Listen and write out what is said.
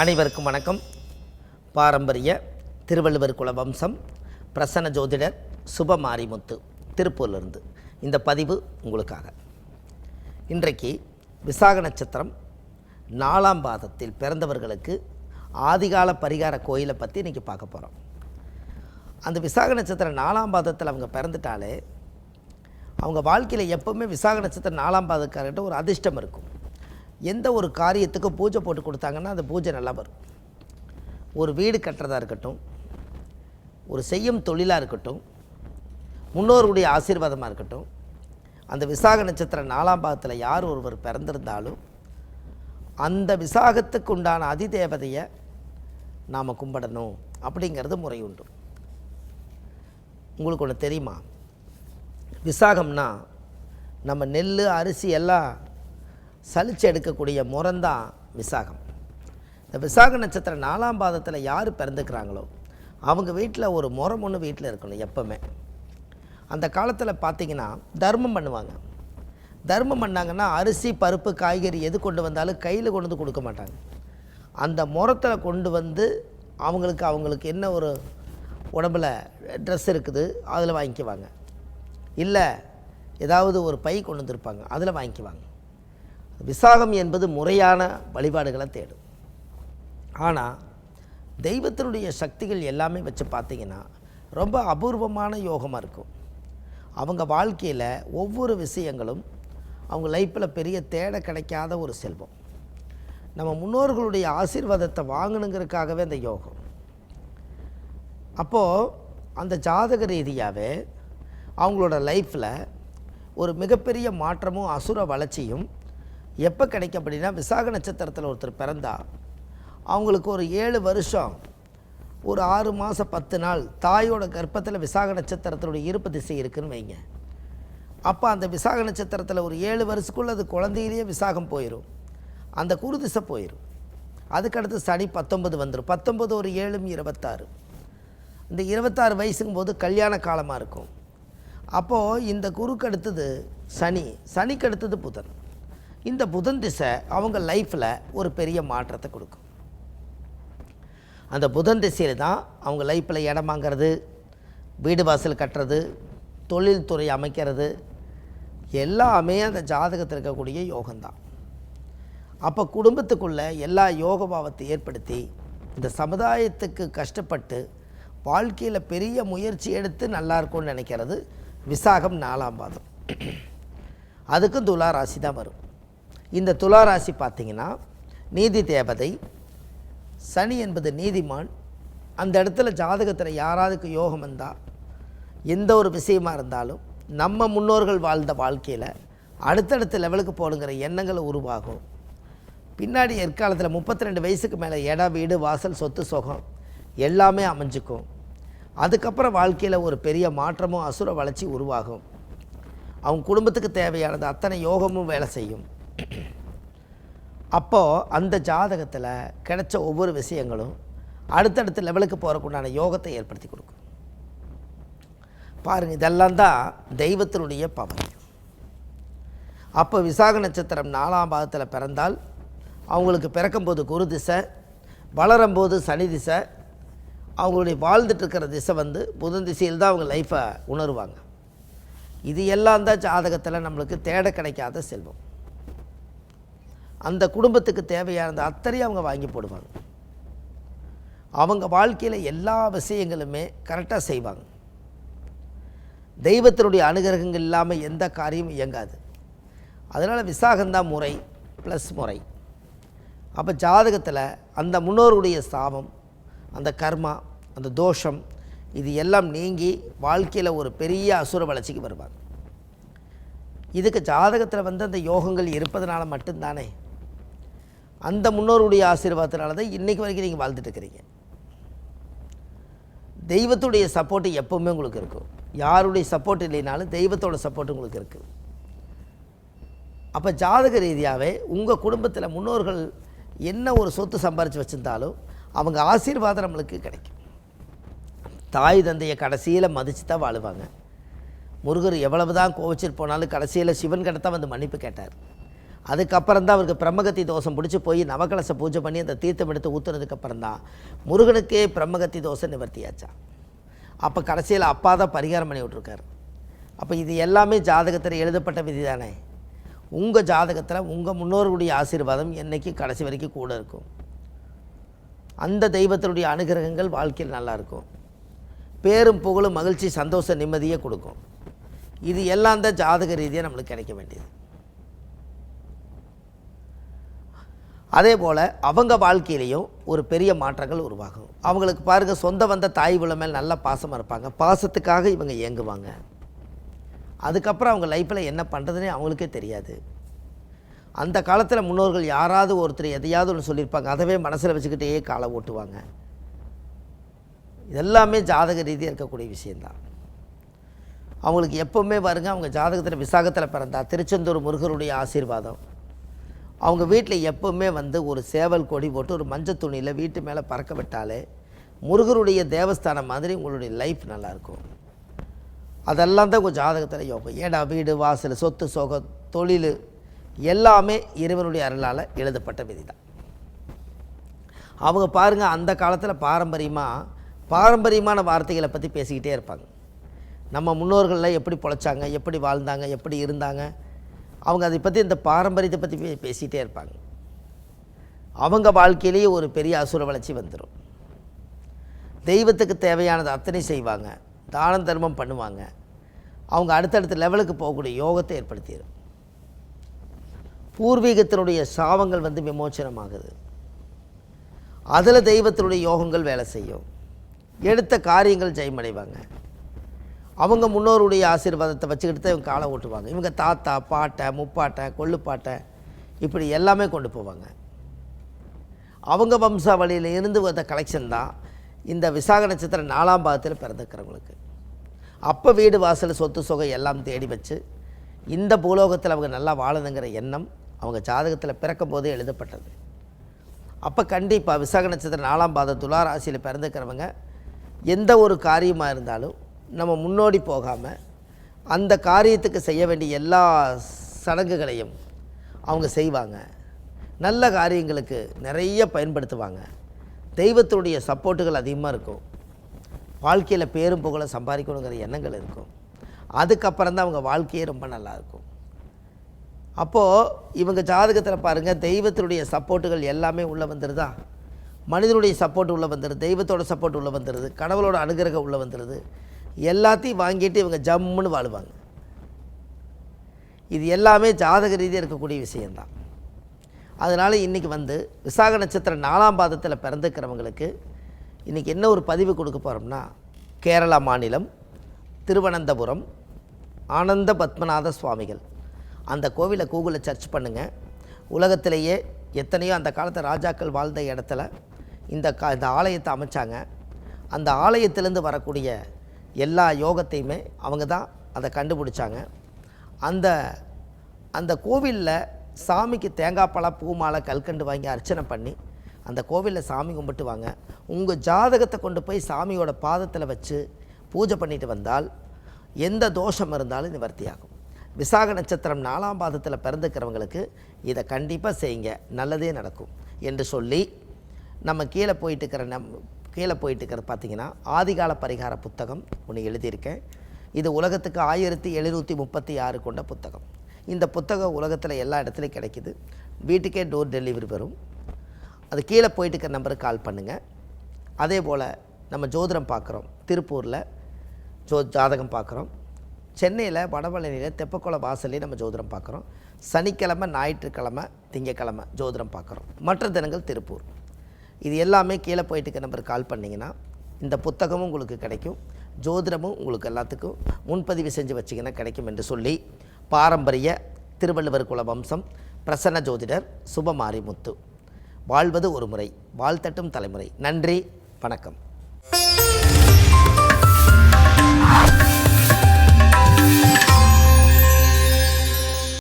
அனைவருக்கும் வணக்கம். பாரம்பரிய திருவள்ளுவர் குல வம்சம் பிரசன்ன ஜோதிடர் சுப மாரிமுத்து திருப்பூர்லேருந்து. இந்த பதிவு உங்களுக்காக. இன்றைக்கு விசாக நட்சத்திரம் நாலாம் பாதத்தில் பிறந்தவர்களுக்கு ஆதிகால பரிகார கோயிலை பற்றி இன்றைக்கி பார்க்க போகிறோம் அந்த விசாக நட்சத்திரம் நாலாம் பாதத்தில் அவங்க பிறந்துட்டாலே அவங்க வாழ்க்கையில் எப்போவுமே விசாக நட்சத்திரம் நாலாம் பாதக்காரர்கிட்ட ஒரு அதிர்ஷ்டம் இருக்கும். எந்த ஒரு காரியத்துக்கும் பூஜை போட்டு கொடுத்தாங்கன்னா அந்த பூஜை நல்லா வரும். ஒரு வீடு கட்டுறதா இருக்கட்டும் ஒரு செய்யும் தொழிலாக இருக்கட்டும் முன்னோருடைய ஆசீர்வாதமாக இருக்கட்டும் அந்த விசாக நட்சத்திரம் நாலாம் பாகத்தில் யார் ஒருவர் பிறந்திருந்தாலும் அந்த விசாகத்துக்கு உண்டான அதிதேவதையை நாம் கும்பிடணும் அப்படிங்கிறது முறை உண்டு. உங்களுக்கு ஒன்று தெரியுமா? விசாகம்னா நம்ம நெல் அரிசி எல்லாம் சலிச்சு எடுக்கக்கூடிய முறந்தான் விசாகம். இந்த விசாக நட்சத்திரம் நாலாம் பாதத்தில் யார் பிறந்துக்கிறாங்களோ அவங்க வீட்டில் ஒரு முறம் ஒன்று வீட்டில் இருக்கணும் எப்போவுமே. அந்த காலத்தில் பார்த்தீங்கன்னா தர்மம் பண்ணுவாங்க. தர்மம் பண்ணாங்கன்னா அரிசி பருப்பு காய்கறி எது கொண்டு வந்தாலும் கையில் கொண்டு வந்து கொடுக்க மாட்டாங்க. அந்த முறத்தில் கொண்டு வந்து அவங்களுக்கு அவங்களுக்கு என்ன ஒரு உடம்புல ட்ரெஸ் இருக்குது அதில் வாங்கிக்குவாங்க. இல்லை ஏதாவது ஒரு பை கொண்டு வந்திருப்பாங்க அதில் வாங்கிக்குவாங்க. விசாகம் என்பது முறையான வழிபாடுகளை தேடும். ஆனால் தெய்வத்தினுடைய சக்திகள் எல்லாமே வச்சு பார்த்தீங்கன்னா ரொம்ப அபூர்வமான யோகமாக இருக்கும். அவங்க வாழ்க்கையில் ஒவ்வொரு விஷயங்களும் அவங்க லைஃப்பில் பெரிய தேட கிடைக்காத ஒரு செல்வம். நம்ம முன்னோர்களுடைய ஆசீர்வாதத்தை வாங்கணுங்கிறதுக்காகவே அந்த யோகம். அப்போது அந்த ஜாதக ரீதியாகவே அவங்களோட லைஃப்பில் ஒரு மிகப்பெரிய மாற்றமும் அசுர வளர்ச்சியும் எப்போ கிடைக்கும் அப்படின்னா விசாக நட்சத்திரத்தில் ஒருத்தர் பிறந்தா அவங்களுக்கு ஒரு ஏழு வருஷம் ஒரு ஆறு மாதம் பத்து நாள் தாயோட கர்ப்பத்தில் விசாக நட்சத்திரத்தினுடைய இருப்பு திசை இருக்குன்னு வைங்க. அப்போ அந்த விசாக நட்சத்திரத்தில் ஒரு ஏழு வருஷத்துக்குள்ள அது குழந்தையிலேயே விசாகம் போயிடும் அந்த குரு திசை போயிடும் அதுக்கடுத்து சனி பத்தொன்பது வந்துடும் பத்தொம்பது ஒரு ஏழும் இருபத்தாறு. இந்த இருபத்தாறு வயசுங்கும் போது கல்யாண காலமாக இருக்கும். அப்போது இந்த குருக்கு அடுத்தது சனி. சனிக்கு அடுத்தது புதன். இந்த புதன் திசை அவங்க லைஃப்பில் ஒரு பெரிய மாற்றத்தை கொடுக்கும். அந்த புதன் திசையில் தான் அவங்க லைஃப்பில் இடம் வாங்கிறது வீடு வாசல் கட்டுறது தொழில்துறை அமைக்கிறது எல்லாமே அந்த ஜாதகத்தில் இருக்கக்கூடிய யோகம்தான். அப்போ குடும்பத்துக்குள்ளே எல்லா யோக பாவத்தை ஏற்படுத்தி இந்த சமுதாயத்துக்கு கஷ்டப்பட்டு வாழ்க்கையில் பெரிய முயற்சி எடுத்து நல்லா இருக்கும்னு நினைக்கிறது விசாகம் நாலாம் பாதம். அதுக்கும் துலா ராசி தான் வரும். இந்த துலா ராசி பார்த்தீங்கன்னா நீதி தேவதை சனி என்பது நீதிமான். அந்த இடத்துல ஜாதகத்தில் யாராவதுக்கு யோகம் வந்தால் எந்த ஒரு விஷயமாக இருந்தாலும் நம்ம முன்னோர்கள் வாழ்ந்த வாழ்க்கையில் அடுத்தடுத்த லெவலுக்கு போடுங்கிற எண்ணங்கள் உருவாகும். பின்னாடி எற்காலத்தில் முப்பத்தி ரெண்டு வயசுக்கு மேலே இடம் வீடு வாசல் சொத்து சுகம் எல்லாமே அமைஞ்சுக்கும். அதுக்கப்புறம் வாழ்க்கையில் ஒரு பெரிய மாற்றமும் அசுர வளர்ச்சி உருவாகும். அவங்க குடும்பத்துக்கு தேவையானது அத்தனை யோகமும் வேலை செய்யும். அப்போது அந்த ஜாதகத்தில் கிடைச்ச ஒவ்வொரு விஷயங்களும் அடுத்தடுத்த லெவலுக்கு போகிறக்குண்டான யோகத்தை ஏற்படுத்தி கொடுக்கும். பாருங்கள் இதெல்லாம் தான் தெய்வத்தினுடைய பவர். அப்போ விசாக நட்சத்திரம் நாலாம் பாதத்தில் பிறந்தால் அவங்களுக்கு பிறக்கும்போது குரு திசை வளரும்போது சனி திசை அவங்களுடைய வாழ்ந்துட்டுருக்கிற திசை வந்து புதன் திசையில் தான் அவங்க லைஃப்பை உணருவாங்க. இது எல்லாம் தான் ஜாதகத்தில் நம்மளுக்கு தேட கிடைக்காத செல்வம். அந்த குடும்பத்துக்கு தேவையானது அத்தனையும் அவங்க வாங்கி போடுவாங்க. அவங்க வாழ்க்கையில் எல்லா விஷயங்களுமே கரெக்டாக செய்வாங்க. தெய்வத்தினுடைய அனுகிரகங்கள் இல்லாமல் எந்த காரியமும் இயங்காது. அதனால் விசாகந்தான் முறை ப்ளஸ் முறை. அப்போ ஜாதகத்தில் அந்த முன்னோருடைய சாபம் அந்த கர்மா அந்த தோஷம் இது எல்லாம் நீங்கி வாழ்க்கையில் ஒரு பெரிய அசுர வளர்ச்சிக்கு வருவாங்க. இதுக்கு ஜாதகத்தில் வந்து அந்த யோகங்கள் இருப்பதனால மட்டும்தானே அந்த முன்னோருடைய ஆசீர்வாதத்தினால தான் இன்றைக்கு வரைக்கும் நீங்கள் வாழ்ந்துட்டு இருக்கிறீங்க தெய்வத்துடைய சப்போர்ட்டு எப்போவுமே உங்களுக்கு இருக்கும். யாருடைய சப்போர்ட் இல்லைனாலும் தெய்வத்தோட சப்போர்ட் உங்களுக்கு இருக்குது அப்போ ஜாதக ரீதியாகவே உங்கள் குடும்பத்தில் முன்னோர்கள் என்ன ஒரு சொத்து சம்பாரித்து வச்சுருந்தாலும் அவங்க ஆசீர்வாதம் நம்மளுக்கு கிடைக்கும். தாய் தந்தையை கடைசியில் மதித்து தான் வாழுவாங்க. முருகர் எவ்வளவு தான் கோவிச்சிட்டு போனாலும் கடைசியில் சிவன் கிட்ட தான் வந்து மன்னிப்பு கேட்டார். அதுக்கப்புறம் தான் அவருக்கு பிரம்மகத்தி தோஷம் பிடிச்சி போய் நவகலச பூஜை பண்ணி அந்த தீர்த்தம் எடுத்து ஊற்றுனதுக்கப்புறம் தான் முருகனுக்கே பிரம்மகத்தி தோஷம் நிவர்த்தியாச்சா. அப்போ கடைசியில் அப்பா தான் பரிகாரம் பண்ணி விட்ருக்காரு அப்போ இது எல்லாமே ஜாதகத்தில் எழுதப்பட்ட விதி தானே. உங்கள் ஜாதகத்தில் உங்கள் முன்னோர்களுடைய ஆசீர்வாதம் என்னைக்கு கடைசி வரைக்கும் கூட இருக்கும். அந்த தெய்வத்தினுடைய அனுகிரகங்கள் வாழ்க்கையில் நல்லாயிருக்கும் பேரும் புகழும் மகிழ்ச்சி சந்தோஷம் நிம்மதியை கொடுக்கும். இது எல்லாம் தான் ஜாதக ரீதியாக நம்மளுக்கு கிடைக்க வேண்டியது. அதே போல் அவங்க வாழ்க்கையிலையும் ஒரு பெரிய மாற்றங்கள் உருவாகும். அவங்களுக்கு பாருங்கள் சொந்த வந்த தாய் மேல் நல்ல பாசமாக இருப்பாங்க. பாசத்துக்காக இவங்க இயங்குவாங்க. அதுக்கப்புறம் அவங்க லைஃப்பில் என்ன பண்ணுறதுனே அவங்களுக்கே தெரியாது. அந்த காலத்தில் முன்னோர்கள் யாராவது ஒருத்தர் எதையாவது ஒன்று சொல்லியிருப்பாங்க. அதவே மனசில் வச்சுக்கிட்டே காலை ஓட்டுவாங்க. இதெல்லாமே ஜாதக ரீதியாக இருக்கக்கூடிய விஷயந்தான் அவங்களுக்கு எப்போவுமே பாருங்கள் அவங்க ஜாதகத்தில் விசாகத்தில் பிறந்தா திருச்செந்தூர் முருகருடைய ஆசீர்வாதம். அவங்க வீட்டில் எப்போவுமே வந்து ஒரு சேவல் கொடி போட்டு ஒரு மஞ்சள் துணியில் வீட்டு மேலே பறக்க விட்டாலே முருகருடைய தேவஸ்தானம் மாதிரி உங்களுடைய லைஃப் நல்லாயிருக்கும். அதெல்லாம் தான் உங்கள் ஜாதகத்தில் யோகம் ஏடா வீடு வாசல் சொத்து சோகம் தொழில் எல்லாமே இறைவனுடைய அருளால் எழுதப்பட்ட விதி தான் அவங்க பாருங்கள் அந்த காலத்தில் பாரம்பரியமாக பாரம்பரியமான வார்த்தைகளை பற்றி பேசிக்கிட்டே இருப்பாங்க. நம்ம முன்னோர்கள்லாம் எப்படி பொழைச்சாங்க எப்படி வாழ்ந்தாங்க எப்படி இருந்தாங்க அவங்க அதை பற்றி இந்த பாரம்பரியத்தை பற்றி பேசிகிட்டே இருப்பாங்க. அவங்க வாழ்க்கையிலேயே ஒரு பெரிய அசுர வளர்ச்சி வந்துடும் தெய்வத்துக்கு தேவையானது அத்தனை செய்வாங்க. தானம் தர்மம் பண்ணுவாங்க. அவங்க அடுத்தடுத்த லெவலுக்கு போகக்கூடிய யோகத்தை ஏற்படுத்திடும் பூர்வீகத்தினுடைய சாபங்கள் வந்து விமோச்சனமாகுது. அதில் தெய்வத்தினுடைய யோகங்கள் வேலை செய்யும். எடுத்த காரியங்கள் ஜெயமடைவாங்க. அவங்க முன்னோருடைய ஆசீர்வாதத்தை வச்சுக்கிட்டு தான் இவங்க காலை ஓட்டுவாங்க. இவங்க தாத்தா பாட்டை முப்பாட்டை கொள்ளுப்பாட்டை இப்படி எல்லாமே கொண்டு போவாங்க. அவங்க வம்சாவளியில் இருந்து வந்த கலெக்ஷன் தான் இந்த விசாக நட்சத்திரம் நாலாம் பாகத்தில் பிறந்துக்கிறவங்களுக்கு அப்போ வீடு வாசல் சொத்து சொகை எல்லாம் தேடி வச்சு இந்த பூலோகத்தில் அவங்க நல்லா வாழணுங்கிற எண்ணம் அவங்க ஜாதகத்தில் பிறக்கும் போதே எழுதப்பட்டது. அப்போ கண்டிப்பாக விசாக நட்சத்திரம் நாலாம் பாத துளாராசியில் பிறந்துக்கிறவங்க எந்த ஒரு காரியமாக இருந்தாலும் நம்ம முன்னோடி போகாமல் அந்த காரியத்துக்கு செய்ய வேண்டிய எல்லா சடங்குகளையும் அவங்க செய்வாங்க. நல்ல காரியங்களுக்கு நிறைய பயன்படுத்துவாங்க. தெய்வத்துடைய சப்போர்ட்டுகள் அதிகமாக இருக்கும். வாழ்க்கையில் பேரும் புகழை சம்பாதிக்கணுங்கிற எண்ணங்கள் இருக்கும். அதுக்கப்புறம் தான் அவங்க வாழ்க்கையே ரொம்ப நல்லாயிருக்கும் அப்போது இவங்க ஜாதகத்தில் பாருங்கள் தெய்வத்தினுடைய சப்போர்ட்டுகள் எல்லாமே உள்ளே வந்துடுதா மனிதனுடைய சப்போர்ட் உள்ளே வந்துடுது தெய்வத்தோட சப்போர்ட் உள்ளே வந்துடுது கடவுளோட அனுகிரகம் உள்ளே வந்துடுது எல்லாத்தையும் வாங்கிட்டு இவங்க ஜம்முன்னு வாழுவாங்க. இது எல்லாமே ஜாதக ரீதியாக இருக்கக்கூடிய விஷயந்தான் அதனால் இன்றைக்கி வந்து விசாக நட்சத்திரம் நாலாம் பாதத்தில் பிறந்துக்கிறவங்களுக்கு இன்றைக்கி என்ன ஒரு பதிவு கொடுக்க போகிறோம்னா கேரளா மாநிலம் திருவனந்தபுரம் ஆனந்த பத்மநாத சுவாமிகள். அந்த கோவிலை கூகுளில் சர்ச் பண்ணுங்கள் உலகத்திலேயே எத்தனையோ அந்த காலத்து ராஜாக்கள் வாழ்ந்த இடத்துல இந்த கா இந்த ஆலயத்தை அமைச்சாங்க. அந்த ஆலயத்திலேருந்து வரக்கூடிய எல்லா யோகத்தையுமே அவங்க தான் அதை கண்டுபிடிச்சாங்க. அந்த அந்த கோவிலில் சாமிக்கு தேங்காய் பழம் பூ மாலை கல்கண்டு வாங்கி அர்ச்சனை பண்ணி அந்த கோவிலில் சாமி கும்பிட்டு வாங்க உங்கள் ஜாதகத்தை கொண்டு போய் சாமியோட பாதத்தில் வச்சு பூஜை பண்ணிட்டு வந்தால் எந்த தோஷம் இருந்தாலும் நிவர்த்தியாகும். விசாக நட்சத்திரம் நாலாம் பாதத்தில் பிறந்துக்கிறவங்களுக்கு இதை கண்டிப்பாக செய்யுங்க. நல்லதே நடக்கும். என்று சொல்லி நம்ம கீழே போயிட்டு இருக்கிற நம் கீழே போயிட்டு இருக்கிறது பார்த்தீங்கன்னா ஆதிகால பரிகார புத்தகம் ஒன்று எழுதியிருக்கேன். இது உலகத்துக்கு ஆயிரத்தி எழுநூற்றி முப்பத்தி ஆறு கொண்ட புத்தகம். இந்த புத்தகம் உலகத்தில் எல்லா இடத்துலையும் கிடைக்குது. வீட்டுக்கே டோர் டெலிவரி வரும். அது கீழே போயிட்டு இருக்கிற நம்பருக்கு கால் பண்ணுங்கள் அதே போல் நம்ம ஜோதிடம் பார்க்குறோம். திருப்பூரில் ஜோ ஜாதகம் பார்க்குறோம். சென்னையில் வடபழனியில் தெப்பக்குளம் வாசல்லையும் நம்ம ஜோதிடம் பார்க்குறோம். சனிக்கிழமை ஞாயிற்றுக்கிழமை திங்கக்கிழமை ஜோதிடம் பார்க்குறோம். மற்ற தினங்கள் திருப்பூர். இது எல்லாமே கீழே போயிட்டு இருக்க நம்பருக்கு கால் பண்ணிங்கன்னா இந்த புத்தகமும் உங்களுக்கு கிடைக்கும். ஜோதிடமும் உங்களுக்கு எல்லாத்துக்கும் முன்பதிவு செஞ்சு வச்சிங்கன்னா கிடைக்கும் என்று சொல்லி பாரம்பரிய திருவள்ளுவர் குல வம்சம் பிரசன்ன ஜோதிடர் சுபமாரிமுத்து. வாழ்வது ஒரு முறை வாழ்த்தட்டும் தலைமுறை. நன்றி வணக்கம்.